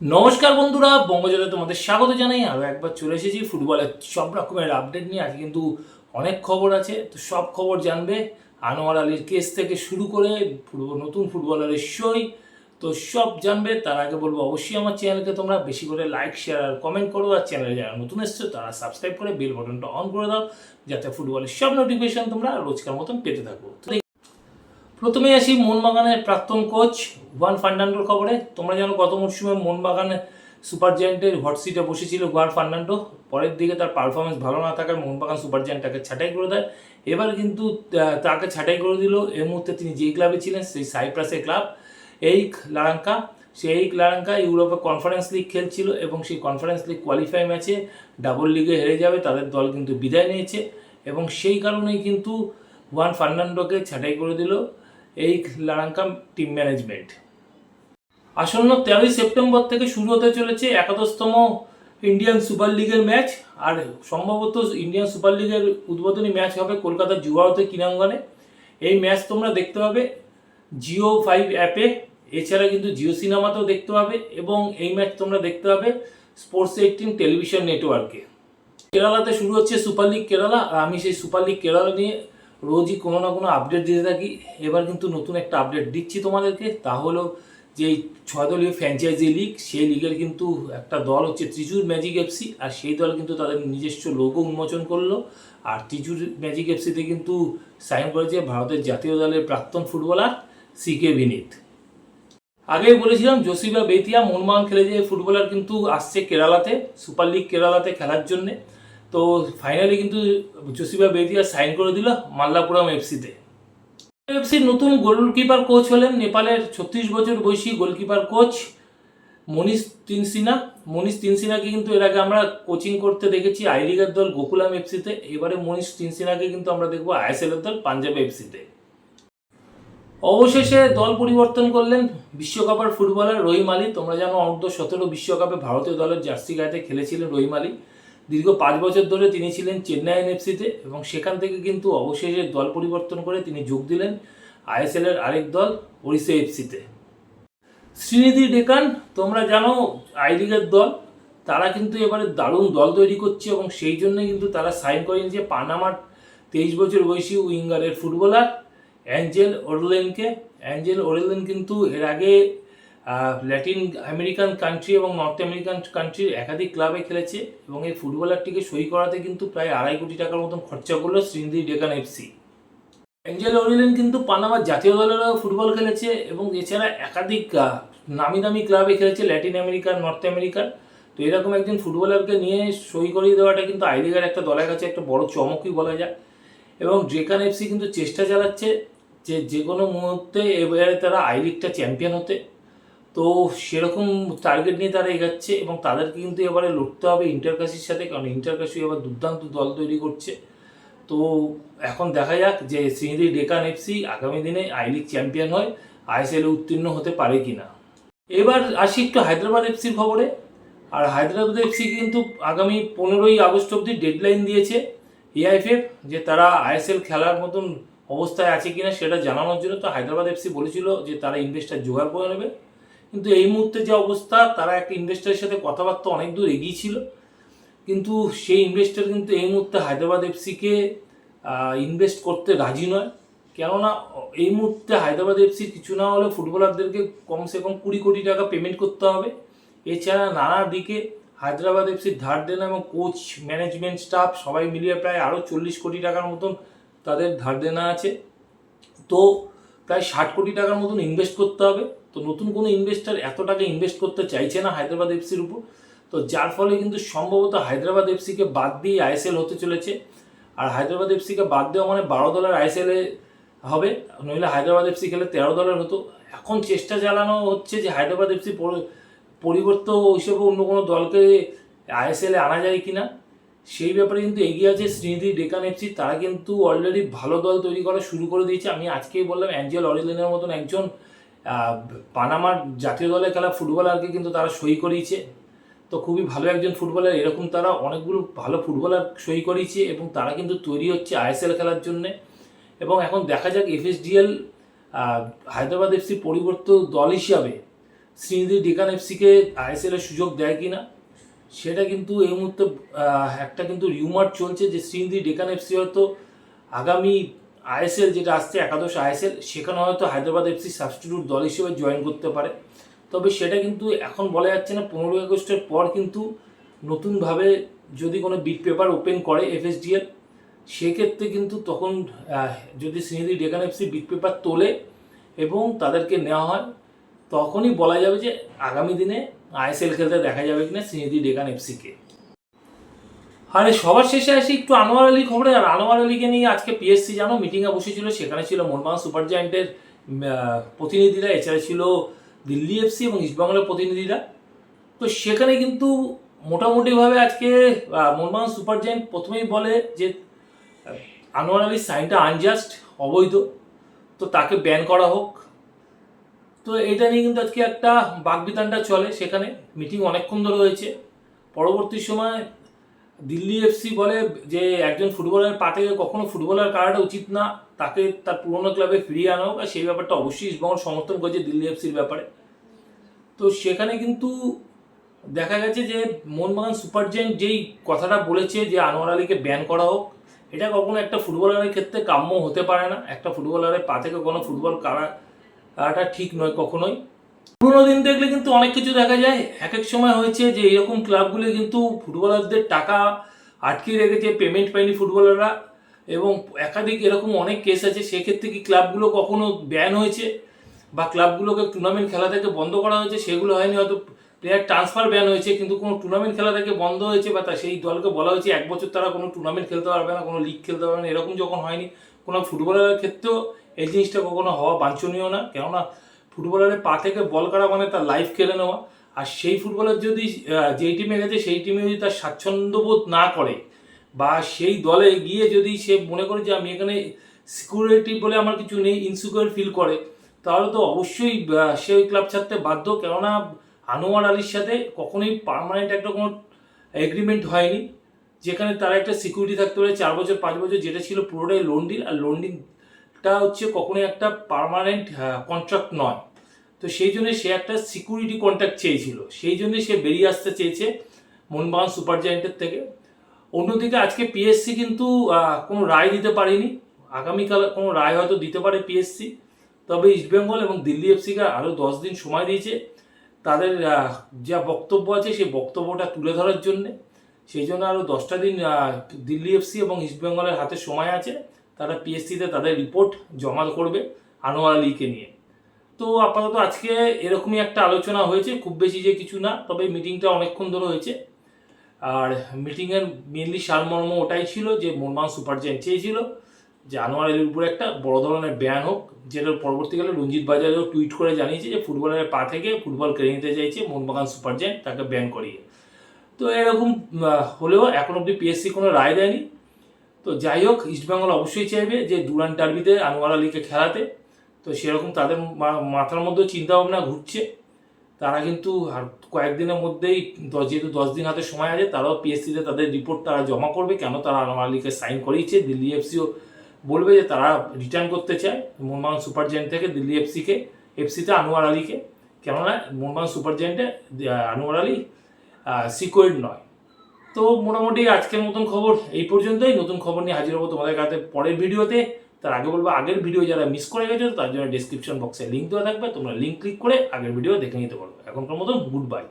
নমস্কার বন্ধুরা বঙ্গজলে তোমাদের স্বাগত জানাই। আরও একবার চলে এসেছি ফুটবলের সব রকমের আপডেট নিয়ে। আজকে কিন্তু অনেক খবর আছে, তো সব খবর জানবে আনোয়ার আলীর কেস থেকে শুরু করে ফুটবল, নতুন ফুটবলারের সই, তো সব জানবে। তার আগে বলব, অবশ্যই আমার চ্যানেলকে তোমরা বেশি করে লাইক শেয়ার আর কমেন্ট করো। আর চ্যানেলে যারা নতুন এসছো, তারা সাবস্ক্রাইব করে বেল বাটনটা অন করে দাও, যাতে ফুটবলের সব নোটিফিকেশন তোমরা রোজকার মতন পেতে থাকো। প্রথমে আসি মোহনবাগানের প্রাক্তন কোচ ওয়ান ফার্নান্ডোর খবরে। তোমরা জানো গত মরশুমে মোহনবাগানে সুপার জায়েন্টের হট সিটে বসেছিল গুয়ার ফার্নান্ডো। পরের দিকে তার পারফরমেন্স ভালো না থাকায় মোহনবাগান সুপার জায়েন্ট তাকে ছাঁটাই করে দেয়। এবার কিন্তু তাকে ছাঁটাই করে দিল। এই মুহূর্তে তিনি যেই ক্লাবে ছিলেন, সেই সাইপ্রাসের ক্লাব এই লারাঙ্কা। সেই লারাঙ্কা ইউরোপে কনফারেন্স লিগ খেলছিল এবং সেই কনফারেন্স লিগ কোয়ালিফাই ম্যাচে ডাবল লিগে হেরে যাবে। তাদের দল কিন্তু বিদায় নিয়েছে এবং সেই কারণেই কিন্তু ওয়ান ফার্নান্ডোকে ছাঁটাই করে দিল। এই লারাঙ্কা টিম ম্যানেজমেন্ট আসন্ন তেরোই সেপ্টেম্বর থেকে শুরু হতে চলেছে একাদশতম ইন্ডিয়ান সুপার লিগের ম্যাচ আর সম্ভবত ইন্ডিয়ান সুপার লিগের উদ্বোধনী ম্যাচ হবে কলকাতার জুয়ারতে কিনাঙ্গনে এই ম্যাচ তোমরা দেখতে পাবে জিও ফাইভ অ্যাপে এছাড়া কিন্তু জিও সিনেমাতেও দেখতে পাবে, এবং এই ম্যাচ তোমরা দেখতে পাবে স্পোর্টস এইটিন টেলিভিশন নেটওয়ার্কে কেরালাতে শুরু হচ্ছে সুপার লিগ কেরালা, আর আমি সেই সুপার লিগ কেরালা নিয়ে রোজই কোনো না কোনো আপডেট দিতে থাকি। এবার কিন্তু নতুন একটা আপডেট দিচ্ছি তোমাদেরকে। তা হলো যে ছয় দলীয় ফ্র্যাঞ্চাইজি লিগ সেই লিগের কিন্তু একটা দল হচ্ছে ত্রিচুর ম্যাজিক এফসি আর সেই দল কিন্তু তাদের নিজস্ব লোগো উন্মোচন করল। আর ত্রিচুর ম্যাজিক এফসিতে কিন্তু সাইন করেছে ভারতের জাতীয় দলের প্রাক্তন ফুটবলার সি কে বিনীত আগেই বলেছিলাম জসিবা বেতিয়া মনমান খেলে যে ফুটবলার কিন্তু আসছে কেরালাতে সুপার লিগ কেরালাতে খেলার জন্যে। তো ফাইনালি কিন্তু জসিবা বেদিয়া সাইন করে দিল মাল্লাপুরম এফসিতে এফসির নতুন গোলকিপার কোচ হলেন, নেপালের ছত্রিশ বছর বয়সী গোলকিপার কোচ মনীষ তিনসিনা। মনীষ তিনসিনাকে কিন্তু এর আগে আমরা কোচিং করতে দেখেছি আই লিগের দল গোকুলাম এফসিতে এবারে মনীষ তিনসিনাকে কিন্তু আমরা দেখব আইএসএল এর দল পাঞ্জাব এফসিতে অবশেষে দল পরিবর্তন করলেন বিশ্বকাপের ফুটবলার রহিম আলী। তোমরা জানো, অনূর্ধ্ব সতেরো বিশ্বকাপে ভারতীয় দলের জার্সি গায়েতে খেলেছিলেন রহিম আলী। দীর্ঘ পাঁচ বছর ধরে তিনি ছিলেন চেন্নাই এনএফসিতে এবং সেখান থেকে কিন্তু অবশেষে দল পরিবর্তন করে তিনি যোগ দিলেন আইএসএল এর আরেক দল ওড়িশা এফসিতে। শ্রীনিধি ডেকান, তোমরা জানো আই লিগের দল, তারা কিন্তু এবারে দারুণ দল তৈরি করছে এবং সেই জন্য কিন্তু তারা সাইন করেন যে পানামার তেইশ বছর বয়সী উইঙ্গারের ফুটবলার অ্যাঞ্জেল ওরলেনকে। অ্যাঞ্জেল ওরলেন কিন্তু এর আগে ল্যাটিন আমেরিকান কান্ট্রি এবং নর্থ আমেরিকান কান্ট্রির একাধিক ক্লাবে খেলেছে এবং এই ফুটবলারটিকে সই করাতে কিন্তু প্রায় আড়াই কোটি টাকার মতন খরচা করল Sreenidi Deccan FC Angel Orilen কিন্তু পানামার জাতীয় দলেরও ফুটবল খেলেছে এবং এছাড়া একাধিক নামি দামি ক্লাবে খেলেছে ল্যাটিন আমেরিকান নর্থ আমেরিকান তো এরকম একজন ফুটবলারকে নিয়ে সই করিয়ে দেওয়াটা কিন্তু আই লিগের একটা দলের কাছে একটা বড় চমকই বলা যায়। এবং ড্রেকান এফসি কিন্তু চেষ্টা চালাচ্ছে যে যে কোনো মুহূর্তে এবারে তারা আই লিগটা চ্যাম্পিয়ন হতে। তো সেরকম টার্গেট নিয়ে তারা এগাচ্ছে এবং তাদেরকে কিন্তু এবারে লড়তে হবে ইন্টারকাশির সাথে, কারণ ইন্টারকাশি এবার দুর্দান্ত দল তৈরি করছে। তো এখন দেখা যাক যে শ্রীনিধি ডেকান এফসি আগামী দিনে আই লিগ চ্যাম্পিয়ন হয় আইএসএল উত্তীর্ণ হতে পারে কিনা। এবার আসি একটু হায়দ্রাবাদ এফসির খবরে। আর হায়দ্রাবাদ এফসি কিন্তু আগামী পনেরোই আগস্ট অবধি ডেডলাইন দিয়েছে এআইএফএফ যে তারা আইএসএল খেলার মতন অবস্থায় আছে কিনা সেটা জানানোর জন্য তো হায়দ্রাবাদ এফসি বলেছিল যে তারা ইনভেস্টার জোগাড় করে নেবে। কিন্তু এই মুহূর্তে যে অবস্থা, তারা একটা ইনভেস্টারের সাথে কথাবার্তা অনেক দূর এগিয়ে ছিল। কিন্তু সেই ইনভেস্টার কিন্তু এই মুহূর্তে হায়দ্রাবাদ এফসিকে ইনভেস্ট করতে রাজি নয়। কেননা, এই মুহূর্তে হায়দ্রাবাদ এফসি কিছু না হলে ফুটবলারদেরকে কমসে কম কুড়ি কোটি টাকা পেমেন্ট করতে হবে। এছাড়া নানা দিকে হায়দ্রাবাদ এফসির ধার দেনা এবং কোচ ম্যানেজমেন্ট স্টাফ সবাই মিলিয়ে প্রায় আরও চল্লিশ কোটি টাকার মতন তাদের ধার দেনা আছে। তো প্রায় ষাট কোটি টাকার মতন ইনভেস্ট করতে হবে। তো নতুন কোনো ইনভেস্টার এত টাকা ইনভেস্ট করতে চাইছে না হায়দ্রাবাদ এফসির উপর। তো যার ফলে কিন্তু সম্ভবত হায়দ্রাবাদ এফসিকে বাদ দিয়ে আইএসএল হতে চলেছে। আর হায়দ্রাবাদ এফসিকে বাদ দেওয়া মানে বারো দলের আইএসএলে হবে। নইলে হায়দ্রাবাদ এফসি খেলে তেরো দলের হতো। এখন চেষ্টা চালানো হচ্ছে যে হায়দ্রাবাদ এফসি পরিবর্তন হিসেবে অন্য কোনো দলকে আইএসএলে আনা যায় কিনা। সেই ব্যাপারে কিন্তু এগিয়ে আছে শ্রীনিধি ডেকান এফসি তারা কিন্তু অলরেডি ভালো দল তৈরি করা শুরু করে দিয়েছে। আমি আজকেই বললাম, অ্যাঞ্জেল অরিলেনের মতন একজন পানামার জাতীয় দলে খেলা ফুটবলারকে কিন্তু তারা সই করিয়েছে। তো খুবই ভালো একজন ফুটবলার, এরকম তারা অনেকগুলো ভালো ফুটবলার সই করিয়েছে এবং তারা কিন্তু তৈরি হচ্ছে আইএসএল খেলার জন্যে। এবং এখন দেখা যাক এফএসডিএল হায়দ্রাবাদ এফসি পরিবর্তিত দল হিসাবে শ্রীনিধি ডেকান এফসিকে আইএসএল এর সুযোগ দেয় কিনা। সেটা কিন্তু এই মুহূর্তে একটা কিন্তু রিউমার চলছে যে শ্রীনিধি ডেকান এফসি হয়তো আগামী আইএসএল যেটা আসছে, একাদশ আইএসএল, সেখানে হয়তো হায়দ্রাবাদ এফসি সাবস্টিটিউট দল হিসেবে জয়েন করতে পারে। তবে সেটা কিন্তু এখন বলা যাচ্ছে না, পনেরোই আগস্টের পর কিন্তু নতুনভাবে যদি কোনো বিট পেপার ওপেন করে এফএসডিএল সেক্ষেত্রে কিন্তু তখন যদি Sreenidi Deccan FC bid paper তোলে এবং তাদেরকে নেওয়া হয় তখনই বলা যাবে যে আগামী দিনে আইএসএল খেলতে দেখা যাবে কিনা শ্রীনিধি ডেকান এফসিকে। আরে সবার শেষে আসি একটু আনোয়ার আলী খবরে। আর আনোয়ার আলীকে নিয়ে আজকে পিএসসি জানো মিটিংয়ে বসেছিল, সেখানে ছিল মোহনবাগান সুপার জায়েন্টের প্রতিনিধিরা, এছাড়া ছিল দিল্লি এফসি এবং ইস্টবেঙ্গলের প্রতিনিধিরা। তো সেখানে কিন্তু মোটামুটিভাবে আজকে মোহনবাগান সুপার জায়েন্ট প্রথমেই বলে যে আনোয়ার আলীর সাইনটা আনজাস্ট অবৈধ। তো তাকে ব্যান করা হোক। তো এটা নিয়ে কিন্তু আজকে একটা বাগবিতানটা চলে। সেখানে মিটিং অনেকক্ষণ ধরে হয়েছে। পরবর্তী সময় দিল্লি এফসি বলে যে একজন ফুটবলার পা থেকে কখনো ফুটবলার কাটাটা উচিত না, তাকে তার পুরনো ক্লাবে ফিরিয়ে আনা হোক। আর সেই ব্যাপারটা অবশ্যই ইস্টবেঙ্গল সমর্থন করছে দিল্লি এফসির ব্যাপারে। তো সেখানে কিন্তু দেখা গেছে যে মোহনবাগান সুপার জায়েন্ট যেই কথাটা বলেছে যে আনোয়ার আলীকে ব্যান করা হোক, এটা কখনো একটা ফুটবলারের ক্ষেত্রে কাম্য হতে পারে না। একটা ফুটবলারের পা থেকে কোনো ফুটবল কাটাটা ঠিক নয় কখনোই। পুরোনো দিন দেখলে কিন্তু অনেক কিছু দেখা যায়। এক এক সময় হয়েছে যে এরকম ক্লাবগুলি কিন্তু ফুটবলারদের টাকা আটকে রেখেছে পেমেন্ট পায়নি ফুটবলাররা এবং একাধিক এরকম অনেক কেস আছে। সেক্ষেত্রে কি ক্লাবগুলো কখনো ব্যান হয়েছে বা ক্লাবগুলোকে টুর্নামেন্ট খেলা থেকে বন্ধ করা হয়েছে? সেগুলো হয়নি, হয়তো প্লেয়ার ট্রান্সফার ব্যান হয়েছে, কিন্তু কোনো টুর্নামেন্ট খেলা থেকে বন্ধ হয়েছে বা তা সেই দলকে বলা হয়েছে, এক বছর তারা কোনো টুর্নামেন্ট খেলতে পারবে না, কোনো লিগ খেলতে পারবে না, এরকম যখন হয়নি, কোনো ফুটবলারের ক্ষেত্রেও এই জিনিসটা কখনো হওয়া বাঞ্ছনীয় না। কেননা ফুটবলারের পা থেকে বল করা মানে তার লাইফ খেলে নেওয়া। আর সেই ফুটবলার যদি যেই টিমে গেছে সেই টিমে যদি তার স্বাচ্ছন্দ্যবোধ না করে, বা সেই দলে গিয়ে যদি সে মনে করে যে আমি এখানে সিকিউরিটি বলে আমার কিছু নেই ইনসিকিউর ফিল করে, তাহলে তো অবশ্যই সে ওই ক্লাব ছাড়তে বাধ্য। কেননা আনোয়ার আলীর সাথে কখনোই পার্মানেন্ট একটা কোনো এগ্রিমেন্ট হয়নি। যেখানে তার একটা সিকিউরিটি থাকতে পারে, চার বছর, পাঁচ বছর, যেটা ছিল পুরোটাই লোন ডিল আর লোন ডিলটা হচ্ছে কখনোই একটা পার্মানেন্ট কন্ট্রাক্ট নয়। তো সেই জন্য সে একটা সিকিউরিটি কন্ট্রাক্ট চেয়েছিল। সেই জন্য সে বেরিয়ে আসতে চেয়েছে মোহনবাগান সুপার জায়েন্টের থেকে। অন্যদিকে আজকে পিএসসি কিন্তু কোনো রায় দিতে পারেনি। আগামীকাল কোনো রায় হয়তো দিতে পারে পিএসসি তবে ইস্টবেঙ্গল এবং দিল্লি এফসিকে আরও দশ দিন সময় দিয়েছে। তাদের যা বক্তব্য আছে সেই বক্তব্যটা তুলে ধরার জন্যে। সেই জন্য আরও দশটা দিন দিল্লি এফসি এবং ইস্টবেঙ্গলের হাতে সময় আছে। তারা পিএসসিতে তাদের রিপোর্ট জমা করবে আনোয়ার আলীকে নিয়ে। তো আপাতত আজকে এরকমই একটা আলোচনা হয়েছে, খুব বেশি যে কিছু না, তবে মিটিংটা অনেকক্ষণ ধরে হয়েছে। আর মিটিংয়ের মেনলি সারমর্ম ওটাই ছিল যে মোহনবাগান সুপার জায়েন্ট চেয়েছিল যে আনোয়ার আলীর উপরে একটা বড় ধরনের ব্যান হোক, যেটার পরবর্তীকালে রঞ্জিত বাজারও টুইট করে জানিয়েছে যে ফুটবলের পা থেকে ফুটবল কেড়ে নিতে চাইছে মোহনবাগান সুপার জায়েন্ট তাকে ব্যান করিয়ে। তো এরকম হলেও এখন অবধি পিএসসি কোনো রায় দেয়নি। তো যাই হোক ইস্টবেঙ্গল অবশ্যই চাইবে যে দুরান ডার্বিতে আনোয়ার আলীকে খেলাতে। তো সেরকম তাদের মাথার মধ্যে চিন্তা ভাবনা ঘুরছে। তারা কিন্তু আর কয়েকদিনের মধ্যেই যেহেতু দশ দিন হাতে সময় আছে, তারাও পিএসসিতে তাদের রিপোর্ট তারা জমা করবে। কেন? তারা আনোয়ার আলীকে সাইন করিয়েছে। দিল্লি এফসিও বলবে যে তারা রিটার্ন করতে চায় মোহনবাগান সুপার জায়েন্ট থেকে দিল্লি এফসিকে এফসিতে আনোয়ার আলীকে কেননা মোহনবাগান সুপার জায়েন্টে আনোয়ার আলী সিকিউরিড নয়। তো মোটামুটি আজকের মতন খবর এই পর্যন্তই। নতুন খবর নিয়ে হাজির হব তোমাদের কাছে পরের ভিডিওতে। তার আগে বলব, আগের ভিডিও যারা মিস করে গেছে, তার জন্য ডিসক্রিপশন বক্সে লিঙ্ক দেওয়া থাকবে। তোমরা লিঙ্ক ক্লিক করে আগের ভিডিও দেখে নিতে পারবে এখনকার মতন গুড বাই